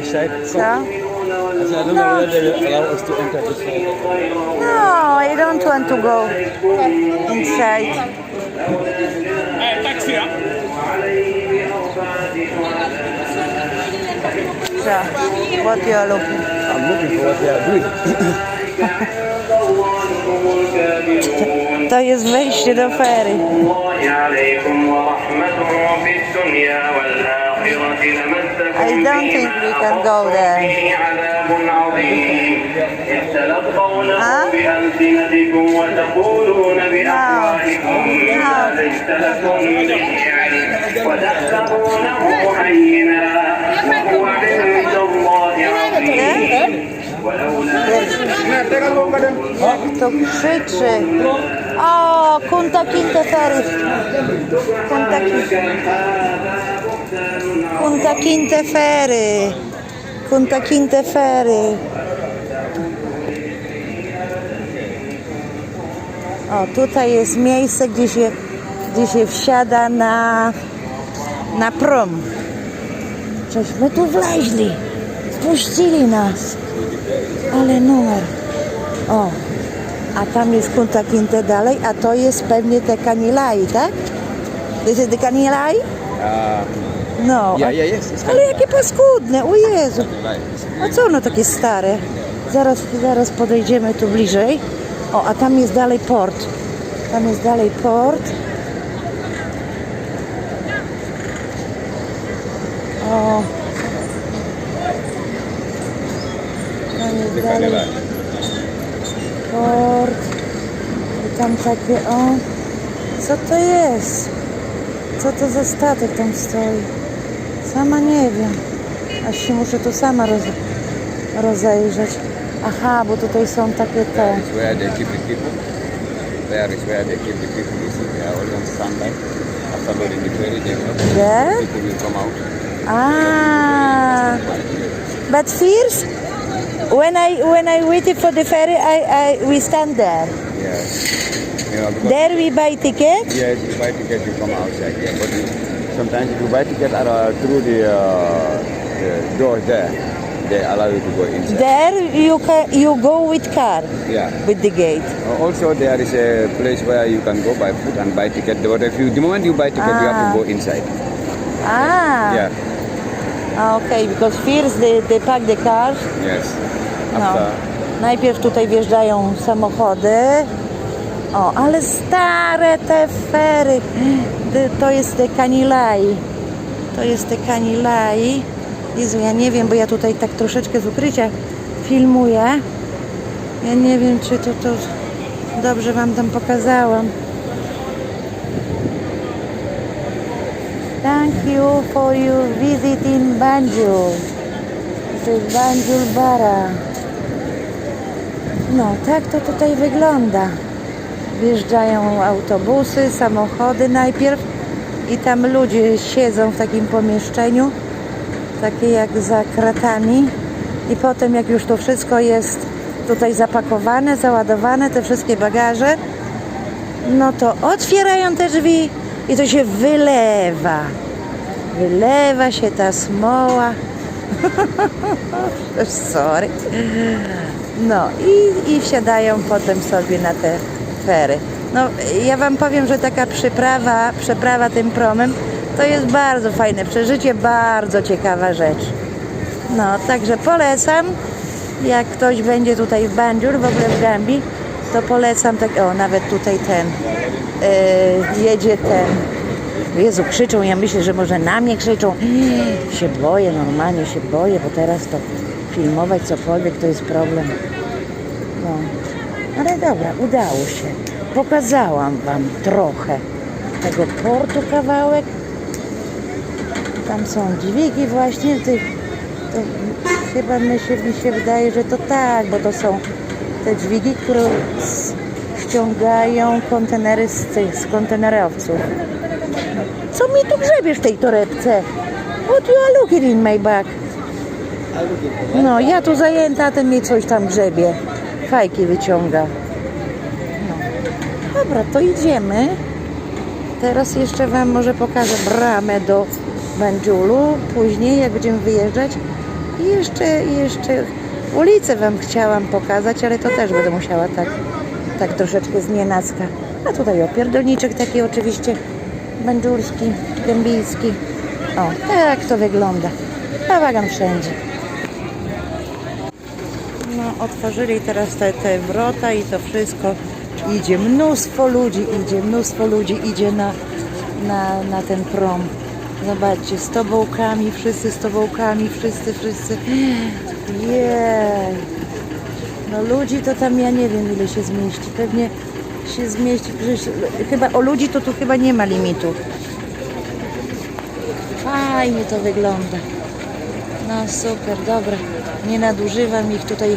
this side. Co? I don't know whether they allow us to enter this side. No, I don't want to go inside. So, what you are looking? I'm looking for what they are doing. To jest wejście do fery. الله عليكم ورحمته في الدنيا والآخرة لمسكم I don't think we can go there. Huh? No. To krzyczy. O, kunta kinte ferry. Kunta kinte. Kunta Kinte Fery. Kunta Kinte Fery. O, tutaj jest miejsce, gdzie się, gdzie się wsiada na, na prom. Żeśmy tu wleźli. Wpuścili nas. Ale numer. O, a tam jest Kunta Kinte dalej, a to jest pewnie te Kanilai, tak? This is the Kanilai? Uh, No. yeah, a- yeah, yes. It's Ale jakie paskudne, o Jezu. A co ono takie stare? Zaraz, zaraz podejdziemy tu bliżej. O, a tam jest dalej port. Tam jest dalej port. O. Tam jest dalej port. I tam takie, o. Co to jest? Co to za statek tam stoi? Sama nie wiem. Aż się muszę tu sama roz, rozejrzeć. Aha, bo tutaj są takie te. There is where they keep the people. You see, they are all on standby. After loading the ferry, they will There? people will come out. Ah, but first, when I when I waited for the ferry, I, I we stand there. Yes. You know, There we buy ticket. yes, you buy ticket, you come outside here. But you, sometimes if you buy ticket uh, through the, uh, the door there, they allow you to go inside. There you can you go with car Yeah. with the gate. Uh, Also, there is a place where you can go by foot and buy ticket. But if you, the moment you buy ticket, you have Ah. to go inside. Ah, Yeah. ah, okay, because first they, they pack the car. Yes. No. After. Najpierw tutaj wjeżdżają samochody. O, ale stare te fery. To jest te Kanilai. To jest te Kanilai. Jezu, ja nie wiem, bo ja tutaj tak troszeczkę z ukrycia filmuję. Ja nie wiem, czy to, to dobrze Wam tam pokazałam. Thank you for your visit in Banjul. To jest Banjul Bara. No, tak to tutaj wygląda. Wjeżdżają autobusy, samochody najpierw i tam ludzie siedzą w takim pomieszczeniu, takie jak za kratami i potem jak już to wszystko jest tutaj zapakowane, załadowane, te wszystkie bagaże, no to otwierają te drzwi i to się wylewa. Wylewa się ta smoła. Sorry. No i, i wsiadają potem sobie na te fery. No ja Wam powiem, że taka przyprawa, przeprawa tym promem to jest bardzo fajne przeżycie, bardzo ciekawa rzecz. No, także polecam. Jak ktoś będzie tutaj w Banjur, w ogóle w Gambii, to polecam tak, o nawet tutaj ten yy, jedzie ten Jezu, krzyczą, ja myślę, że może na mnie krzyczą. Się boję, normalnie się boję, bo teraz to filmować cokolwiek to jest problem. No, ale dobra, udało się. Pokazałam Wam trochę tego portu kawałek. Tam są dźwigi właśnie tych. To chyba mi się, mi się wydaje, że to tak, bo to są te dźwigi, które ściągają kontenery z, tych, z kontenerowców. Co mi tu grzebiesz w tej torebce? What you are looking in my bag? No, ja tu zajęta, a ten mi coś tam grzebie. Fajki wyciąga. No. Dobra, to idziemy. Teraz jeszcze Wam może pokażę bramę do Banjulu. Później, jak będziemy wyjeżdżać. Jeszcze, jeszcze ulicę Wam chciałam pokazać, ale to też będę musiała tak, tak troszeczkę z nienacka. A tutaj opierdolniczek taki oczywiście bandżurski, gębijski. O, tak to wygląda. Bałagan wszędzie. Otworzyli teraz te, te wrota i to wszystko. Idzie mnóstwo ludzi, idzie mnóstwo ludzi, idzie na, na, na ten prom. Zobaczcie, z tobołkami, wszyscy z tobołkami, wszyscy, wszyscy. Jej. No ludzi to tam ja nie wiem ile się zmieści. Pewnie się zmieści. Przecież chyba o ludzi to tu chyba nie ma limitu. Fajnie to wygląda. No super, dobra. Nie nadużywam ich tutaj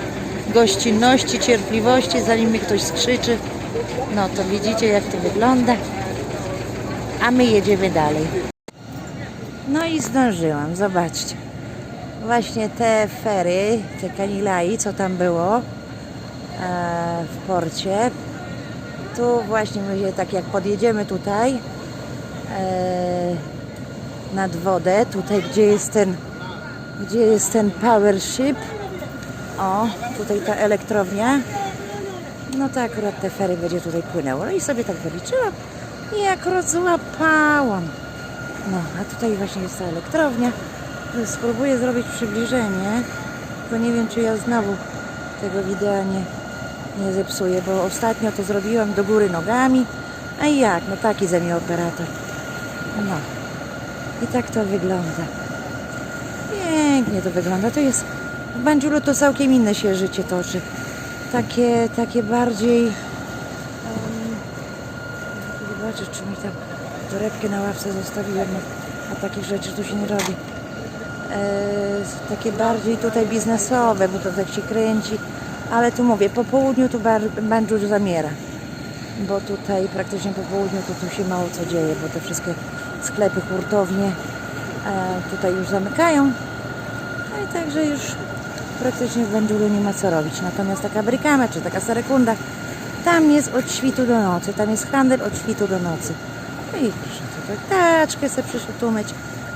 gościnności, cierpliwości, zanim mi ktoś skrzyczy. No to widzicie jak to wygląda. A my jedziemy dalej. No i zdążyłam, zobaczcie. Właśnie te fery, te kanilai, co tam było e, w porcie. Tu właśnie my tak jak podjedziemy tutaj e, nad wodę, tutaj gdzie jest ten gdzie jest ten power ship. O, tutaj ta elektrownia. No to akurat te fery będzie tutaj płynęło. No i sobie tak wyliczyłam i akurat złapałam. No, a tutaj właśnie jest ta elektrownia. Spróbuję zrobić przybliżenie, tylko nie wiem, czy ja znowu tego wideo nie, nie zepsuję, bo ostatnio to zrobiłam do góry nogami. A jak? No taki ze mnie operator. No. I tak to wygląda. Pięknie to wygląda. To jest w Banjulu to całkiem inne się życie toczy. Takie, takie bardziej. Um, zobaczę, czy mi tam torebkę na ławce zostawiłem. A takich rzeczy tu się nie robi. E, takie bardziej tutaj biznesowe, bo to tak się kręci. Ale tu mówię, po południu tu Banjul zamiera. Bo tutaj praktycznie po południu to tu się mało co dzieje, bo te wszystkie sklepy, hurtownie e, tutaj już zamykają. No i także już praktycznie w Banjulu nie ma co robić. Natomiast taka brykama czy taka sarekunda, tam jest od świtu do nocy, tam jest handel od świtu do nocy. No i proszę, tutaj taczkę sobie przyszedł umyć,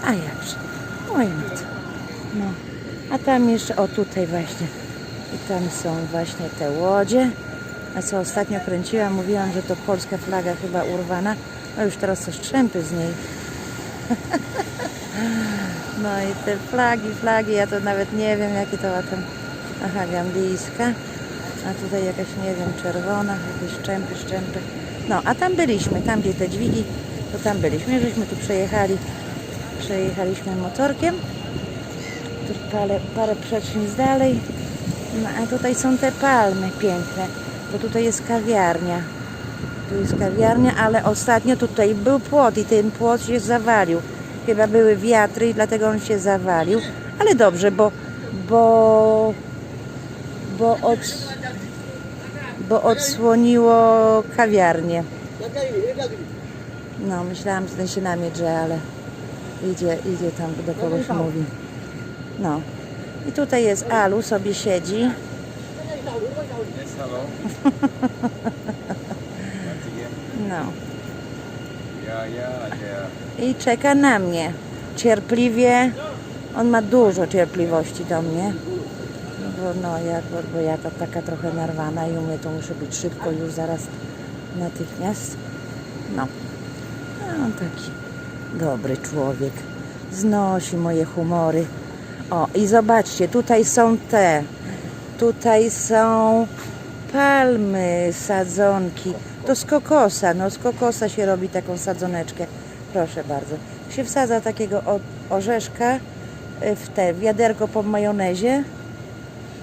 a jakże, oj not. No, a tam jeszcze, o tutaj właśnie, i tam są właśnie te łodzie. A co ostatnio kręciłam, mówiłam, że to polska flaga chyba urwana, no już teraz to strzępy z niej. No i te flagi, flagi, ja to nawet nie wiem jakie to tam. Aha, gambijska. A tutaj jakaś, nie wiem, czerwona, jakieś szczępy, szczępy. No, a tam byliśmy, tam gdzie te dźwigi, to tam byliśmy. Żeśmy tu przejechali, przejechaliśmy motorkiem. Tu parę, parę przecznic dalej. No, a tutaj są te palmy piękne, bo tutaj jest kawiarnia. Tu jest kawiarnia, ale ostatnio tutaj był płot i ten płot się zawalił. Chyba były wiatry i dlatego on się zawalił. Ale dobrze, bo bo bo, od, bo odsłoniło kawiarnię. No, myślałam, że ten się namierze, ale idzie, idzie tam do kogoś mówi. No. I tutaj jest Alu, sobie siedzi. No. Yeah, yeah. I czeka na mnie. Cierpliwie. On ma dużo cierpliwości do mnie. Bo, no, ja, bo, bo ja to taka trochę narwana i u mnie to muszę być szybko, już zaraz natychmiast. No. A on taki dobry człowiek. Znosi moje humory. O, i zobaczcie, tutaj są te. Tutaj są palmy, sadzonki. To z kokosa, no z kokosa się robi taką sadzoneczkę. Proszę bardzo. Się wsadza takiego orzeszka y, w te wiaderko po majonezie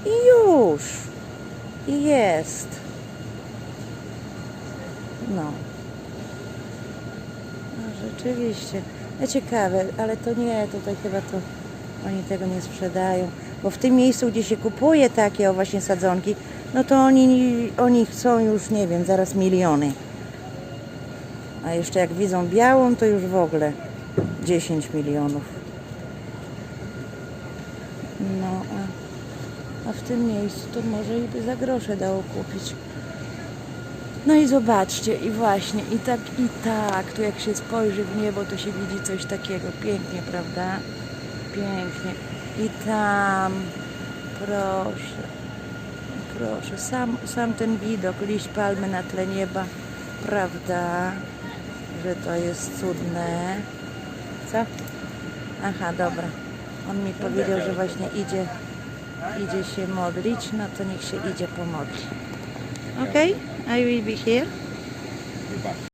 i już. I jest. No. No rzeczywiście. No ciekawe, ale to nie, tutaj chyba to oni tego nie sprzedają. Bo w tym miejscu, gdzie się kupuje takie właśnie sadzonki, no to oni, oni chcą już, nie wiem, zaraz miliony. A jeszcze jak widzą białą, to już w ogóle 10 milionów. No, a, a w tym miejscu to może i by za grosze dało kupić. No i zobaczcie, i właśnie, i tak, i tak, tu jak się spojrzy w niebo, to się widzi coś takiego. Pięknie, prawda? Pięknie. I tam, proszę, proszę, sam, sam ten widok, liść palmy na tle nieba, prawda, że to jest cudne. Co? Aha, dobra. On mi powiedział, że właśnie idzie, idzie się modlić, no to niech się idzie pomodlić. Okay, I will be here.